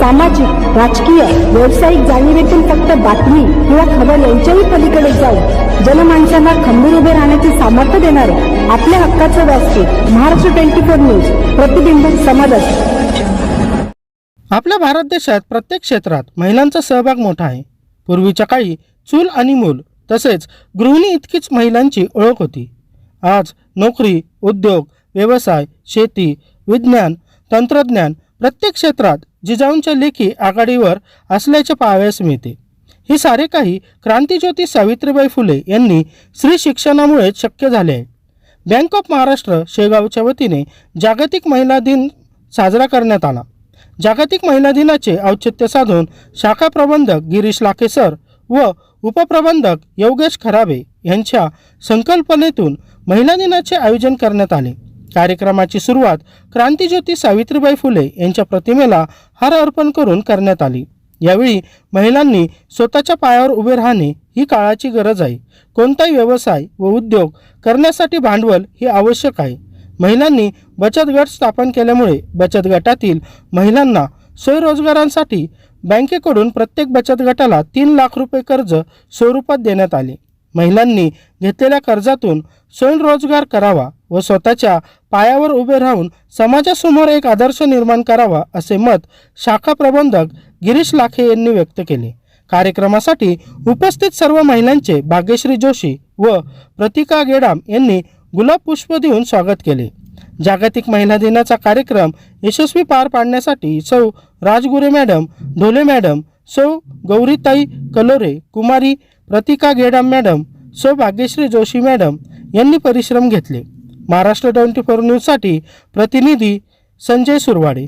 सामाजिक राजकीय व्यावसायिक जाणीवेतून फक्त बातमी किंवा खबर यांच्याही पलीकडे जाऊन जनमानसांना खंबीर उभे राहण्याचे सामर्थ्य देणारे आपल्या हक्काचं व्यासपीठ महाराष्ट्र ट्वेंटी फोर न्यूज प्रतिबिंब समाजात आपल्या भारत देशात प्रत्येक क्षेत्रात महिलांचा सहभाग मोठा आहे. पूर्वीच्या काळी चूल आणि मूल तसेच गृहिणी इतकीच महिलांची ओळख होती. आज नोकरी उद्योग व्यवसाय शेती विज्ञान तंत्रज्ञान प्रत्येक क्षेत्रात जिजाऊंच्या लेखी आघाडीवर असल्याचे पाहावयास मिळते. हे सारे काही क्रांतीज्योती सावित्रीबाई फुले यांनी स्त्री शिक्षणामुळेच शक्य झाले आहे. बँक ऑफ महाराष्ट्र शेगावच्या वतीने जागतिक महिला दिन साजरा करण्यात आला. जागतिक महिला दिनाचे औचित्य साधून शाखा प्रबंधक गिरीश लाकेसर व उपप्रबंधक योगेश खराबे यांच्या संकल्पनेतून महिला दिनाचे आयोजन करण्यात आले. कार्यक्रमाची सुरुवात क्रांतीज्योती सावित्रीबाई फुले यांच्या प्रतिमेला हार अर्पण करून करण्यात आली. यावेळी महिलांनी स्वतःच्या पायावर उभे राहणे ही काळाची गरज आहे. कोणताही व्यवसाय व उद्योग करण्यासाठी भांडवल हे आवश्यक आहे. महिलांनी बचत गट स्थापन केल्यामुळे बचत गटातील महिलांना स्वयंरोजगारांसाठी बँकेकडून प्रत्येक बचत गटाला तीन लाख रुपये कर्ज स्वरूपात देण्यात आले. महिलांनी घेतलेल्या कर्जातून स्वयंरोजगार करावा व स्वतःच्या पायावर उभे राहून समाजासमोर एक आदर्श निर्माण करावा असे मत शाखा प्रबंधक गिरीश लाखे यांनी व्यक्त केले. कार्यक्रमासाठी उपस्थित सर्व महिलांचे भाग्यश्री जोशी व प्रतिका गेडाम यांनी गुलाब पुष्प देऊन स्वागत केले. जागतिक महिला दिनाचा कार्यक्रम यशस्वी पार पाडण्यासाठी सौ राजगुरे मॅडम ढोले मॅडम सौ गौरीताई कलोरे कुमारी प्रतिका गेडाम मॅडम सौ भाग्यश्री जोशी मॅडम यांनी परिश्रम घेतले. महाराष्ट्र ट्वेंटी फोर न्यूजसाठी प्रतिनिधी संजय सुरवाडे.